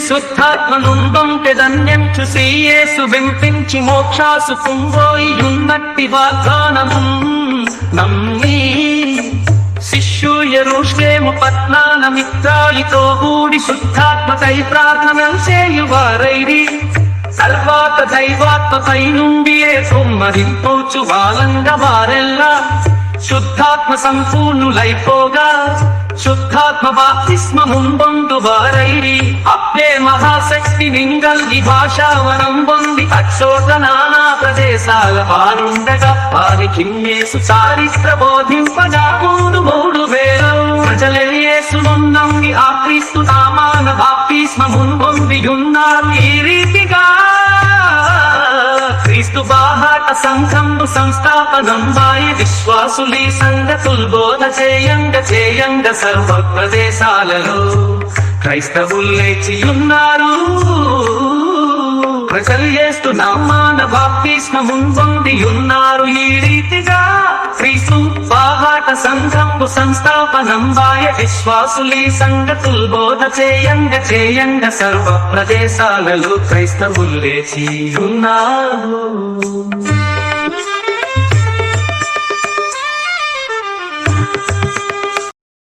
శుద్ధాత్మనుందొంటె ధన్యం చూసి యేసు వెంపించి మోక్షాసు కుంగోయియున్నట్టి వాగ్దానము. నమ్మి శిష్యు పద్నాన మిత్రాలితో కూడి శుద్ధాత్మకై ప్రార్థన చేయువారైరి. సర్వాత దైవాత్మకై నుండి కుమ్మరింపోచు వాలంగ వారెల్లా శుద్ధాత్మ సంపూర్ణులైపోగా. శుద్ధాత్మ బాప్తిస్మ ముంబొందు వారైరి అప్పే మహాశక్తి నింగల్గి భాషావనం పొంది అక్షోట నానా ప్రదేశాల వారుండగా వారి కిమ్మేసు చారిత్ర బోధింపగా మూడు మూడు వేలు. ప్రజలే యేసు నొందంగి ఆ క్రీస్తు నామాన బాప్తిస్మ ముంబొంది ఉన్నారు ఈ రీతి క్రీస్తు బాహాట సంఘంబు సంస్థాపనం వాయి విశ్వాసులి సంగతుల్ బోధ చేయంగ చేయంగ సర్వ ప్రదేశాలలో క్రైస్తవులు లేచి ఉన్నారు ప్రజలు చేస్తూ నామాన బాప్తిస్మం పొంది ఉన్నారు. ఈ సంఘంబు సంస్థాపనం వాయ విశ్వాసులీ సంగతుల్ బోధ చేయంగ చేయంగ సర్వ ప్రదేశాలలో క్రైస్తవులు లేచి ఉన్నారు